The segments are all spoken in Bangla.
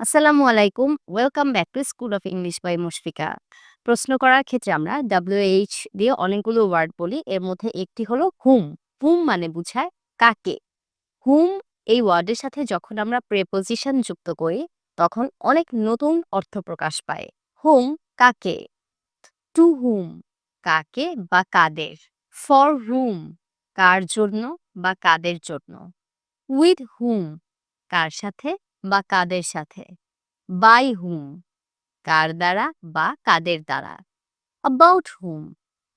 আসসালামু আলাইকুম। Welcome back to school of English by Mushfika প্রশ্ন করার ক্ষেত্রে আমরা ডাব্লিউএইচ দিয়ে অনেকগুলো ওয়ার্ড বলি। এর মধ্যে একটি হলো হুম হুম মানে বুঝায় কাকে। হুম এই ওয়ার্ডের সাথে যখন আমরা প্রেপোজিশন যুক্ত করি, তখন অনেক নতুন অর্থ প্রকাশ পায়। হুম কাকে। টু হুম কাকে বা কাদের। ফর হুম কার জন্য বা কাদের জন্য। উইথ হুম কার সাথে বা কাদের সাথে? বাই হুম কার দ্বারা বা কাদের দ্বারা? অ্যাবাউট হুম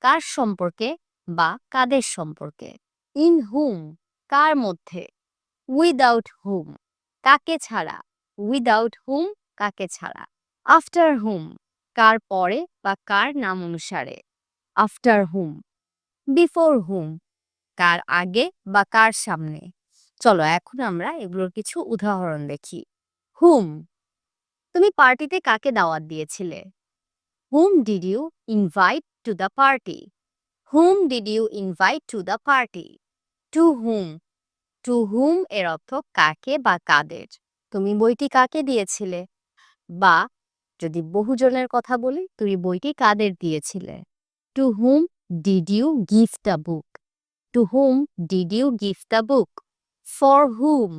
কার সম্পর্কে বা কাদের সম্পর্কে? ইন হুম কার মধ্যে? উইদাউট হুম কাকে ছাড়া? উইদাউট হুম কাকে ছাড়া? আফটার হুম কার পরে বা কার নাম অনুসারে? আফটার হুম বিফোর হুম কার আগে বা কার সামনে? চলো এখন আমরা এগুলোর কিছু উদাহরণ দেখি। হুম, তুমি পার্টিতে কাকে দাওয়াত দিয়েছিলে? Whom did you invite to the party whom did you invite to the party to whom to whom এর অর্থ কাকে বা কাদের? তুমি বইটি কাকে দিয়েছিলে? বা যদি বহুজনের কথা বলি, তুমি বইটি কাদের দিয়েছিলে? To whom did you gift the book to whom did you gift the book for whom,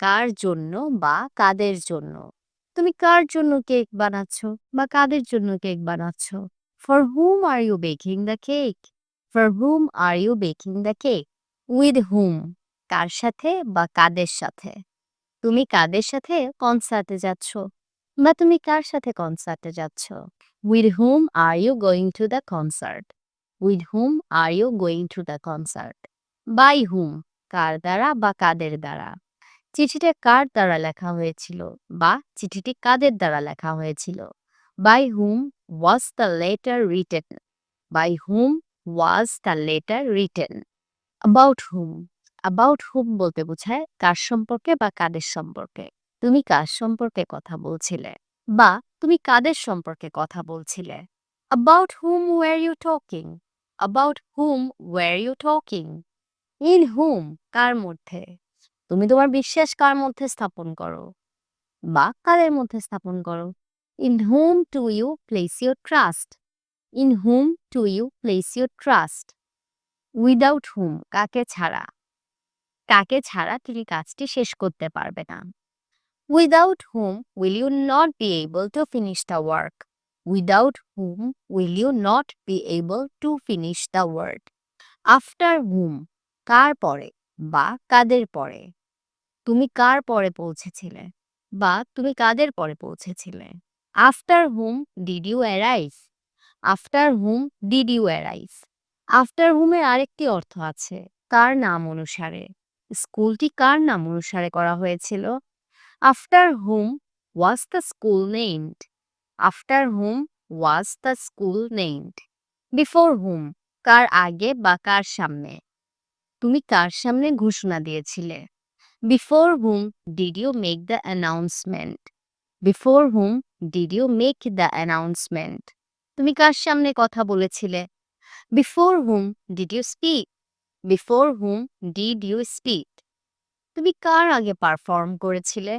কার জন্য বা কাদের জন্য? তুমি কার জন্য কেক বানাচ্ছ বা কাদের জন্য কেক বানাচ্ছ? For whom, are you baking the cake? For whom, are you baking the cake? With whom, কার সাথে বা কাদের সাথে? তুমি কাদের সাথে কনসার্টে যাচ্ছ? বা তুমি কার সাথে কনসার্টে যাচ্ছ? With whom, are you going to the concert? With whom, are you going to the concert? By whom কার দ্বারা বা কাদের দ্বারা? চিঠিটা কার দ্বারা লেখা হয়েছিল বা চিঠিটি কাদের দ্বারা লেখা হয়েছিল? By whom was the letter written by whom was the letter written about whom about whom বলতে বোঝায় কার সম্পর্কে বা কাদের সম্পর্কে। তুমি কার সম্পর্কে কথা বলছিলে? বা তুমি কাদের সম্পর্কে কথা বলছিলে? About whom were you talking about whom were you talking in whom, কার মধ্যে? তুমি তোমার বিশ্বাস কার মধ্যে স্থাপন করো? বা কাদের মধ্যে স্থাপন করো? In whom do you place your trust. In whom do you place your trust. Without whom, কাকে ছাড়া? কাকে ছাড়া তুমি কাজটি শেষ করতে পারবে না। Without whom will you not be able to finish the work. Without whom will you not be able to finish the work. After whom কার পরে বা কাদের পরে? তুমি কার পরে পৌঁছেছিলে বা তুমি কাদের পরে পৌঁছেছিলে? After whom did you arrive after whom did you arrive after হুমের আরেকটি অর্থ আছে, কার নাম অনুসারে। স্কুলটি কার নাম অনুসারে করা হয়েছিল? After whom was the school named after whom was the school named before whom কার আগে বা কার সামনে? তুমি কার সামনে ঘোষণা দিয়েছিলে? Before whom did you make the announcement before whom did you make the announcement তুমি কার সামনে কথা বলেছিলে? Before whom did you speak before whom did you speak তুমি কার আগে পারফর্ম করেছিলে?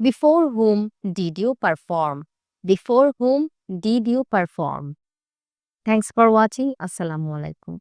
Before whom did you perform before whom did you perform thanks for watching আসসালামু আলাইকুম